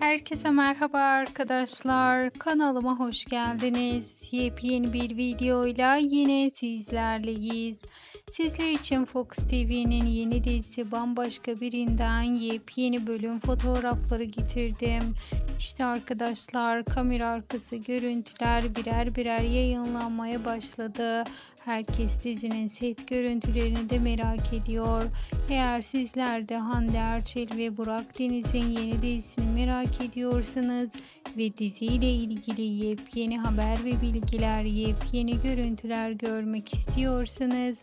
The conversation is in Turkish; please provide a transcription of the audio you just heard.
Herkese merhaba arkadaşlar. Kanalıma hoş geldiniz. Yepyeni bir videoyla yine sizlerleyiz. Sizler için Fox TV'nin yeni dizisi Bambaşka Birinden yepyeni bölüm fotoğrafları getirdim. İşte arkadaşlar kamera arkası görüntüler birer birer yayınlanmaya başladı. Herkes dizinin set görüntülerini de merak ediyor. Eğer sizler de Hande Erçel ve Burak Deniz'in yeni dizisini merak ediyorsanız ve diziyle ilgili yepyeni haber ve bilgiler, yepyeni görüntüler görmek istiyorsanız